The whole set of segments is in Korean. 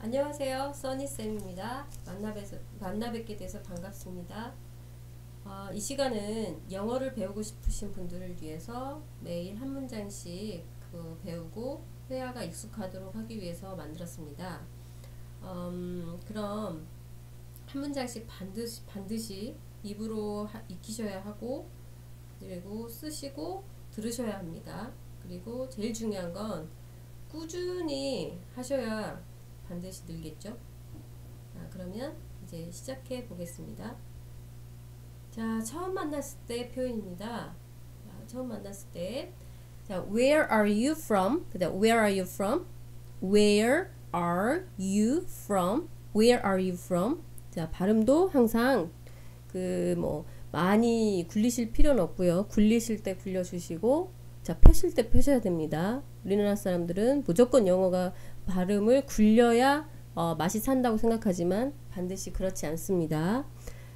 안녕하세요. 써니쌤입니다. 만나, 뵙게 돼서 반갑습니다. 어, 이 시간은 영어를 배우고 싶으신 분들을 위해서 매일 한 문장씩 그 배우고 회화가 익숙하도록 하기 위해서 만들었습니다. 음, 그럼 한 문장씩 반드시, 반드시 입으로 하, 익히셔야 하고 그리고 쓰시고 들으셔야 합니다. 그리고 제일 중요한 건 꾸준히 하셔야 반드시 늘겠죠. 자, 그러면 이제 시작해 보겠습니다. 자, 처음 만났을 때 표현입니다. 자, 처음 만났을 때 자, where are you from? 그다음 where are you from? where are you from? where are you from? 자, 발음도 항상 그 뭐 많이 굴리실 필요는 없고요. 굴리실 때 굴려 주시고 자, 펴실 때 펴셔야 됩니다. 우리나라 사람들은 무조건 영어가 발음을 굴려야 어, 맛이 산다고 생각하지만 반드시 그렇지 않습니다.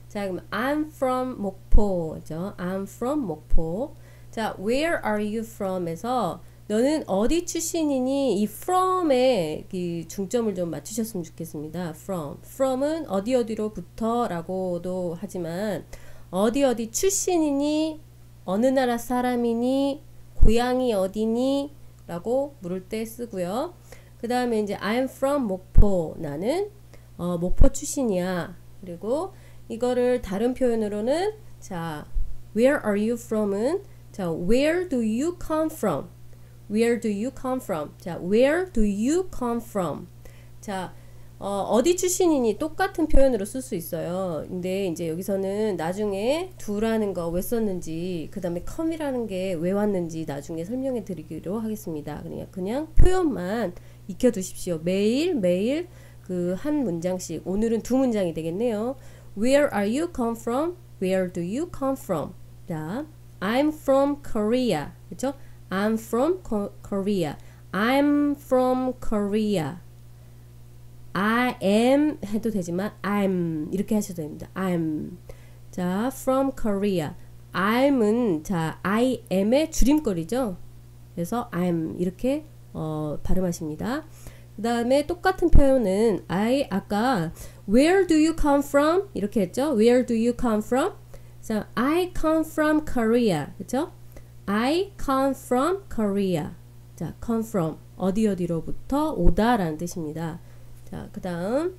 자, 그럼 I'm from 목포죠. I'm from 목포. 자, where are you from에서 너는 어디 출신이니? 이 from에 이 중점을 좀 맞추셨으면 좋겠습니다. from. from은 어디 어디로부터라고도 하지만 어디 어디 출신이니? 어느 나라 사람이니? 고향이 어디니? 라고 물을 때 쓰고요. 그 다음에 이제 I'm from 목포. 나는 어, 목포 출신이야. 그리고 이거를 다른 표현으로는 자, where are you from은 자, where do you come from? Where do you come from? 자, where do you come from? 자, 어, 디 출신이니 똑같은 표현으로 쓸 수 있어요. 근데 이제 여기서는 나중에 두라는 거 왜 썼는지, 그 다음에 come이라는 게 왜 왔는지 나중에 설명해 드리기로 하겠습니다. 그냥, 그냥 표현만 익혀 두십시오. 매일, 매일 그 한 문장씩. 오늘은 두 문장이 되겠네요. Where are you come from? Where do you come from? 자, I'm from Korea. 그렇죠? I'm from Korea. I'm from Korea. I am 해도 되지만 I'm 이렇게 하셔도 됩니다. I'm 자 from Korea. I'm은 자 I am의 줄임말이죠. 그래서 I'm 이렇게 어, 발음하십니다. 그 다음에 똑같은 표현은 I 아까 Where do you come from? 이렇게 했죠. Where do you come from? 자, I come from Korea. 그렇죠? I come from Korea. 자, come from 어디 어디로부터 오다라는 뜻입니다. 자, 그 다음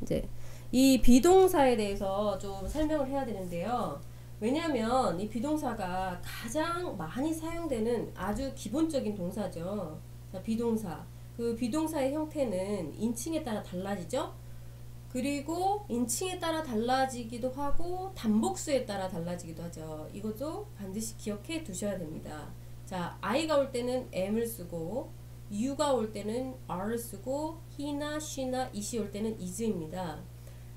이제 이 비동사에 대해서 좀 설명을 해야 되는데요. 왜냐하면 이 비동사가 가장 많이 사용되는 아주 기본적인 동사죠. 자, 비동사. 그 비동사의 형태는 인칭에 따라 달라지죠. 그리고 인칭에 따라 달라지기도 하고 단복수에 따라 달라지기도 하죠. 이것도 반드시 기억해 두셔야 됩니다. 자, I가 올 때는 M을 쓰고 you가 올 때는 are를 쓰고 he나 she나 it이 올 때는 is입니다.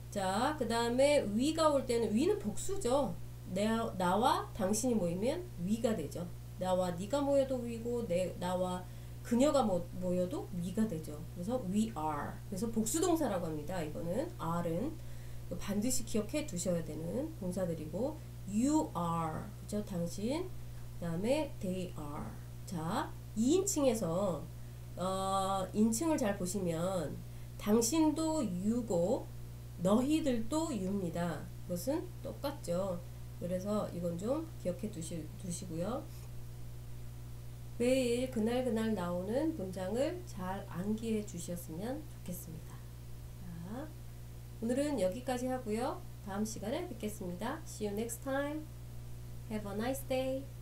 자, 그 다음에 we가 올 때는 we는 복수죠. 내, 나와 당신이 모이면 we가 되죠. 나와 네가 모여도 we고 내, 나와 그녀가 모, 모여도 we가 되죠. 그래서 we are. 그래서 복수동사라고 합니다. 이거는 are은 반드시 기억해 두셔야 되는 동사들이고 you are. 그죠? 당신. 그 다음에 they are. 자, 2인칭에서 어, 인칭을 잘 보시면 당신도 유고 너희들도 유입니다. 그것은 똑같죠. 그래서 이건 좀 기억해 두시, 두시고요. 매일 그날 그날 나오는 문장을 잘 암기해 주셨으면 좋겠습니다. 자, 오늘은 여기까지 하고요. 다음 시간에 뵙겠습니다. See you next time. Have a nice day.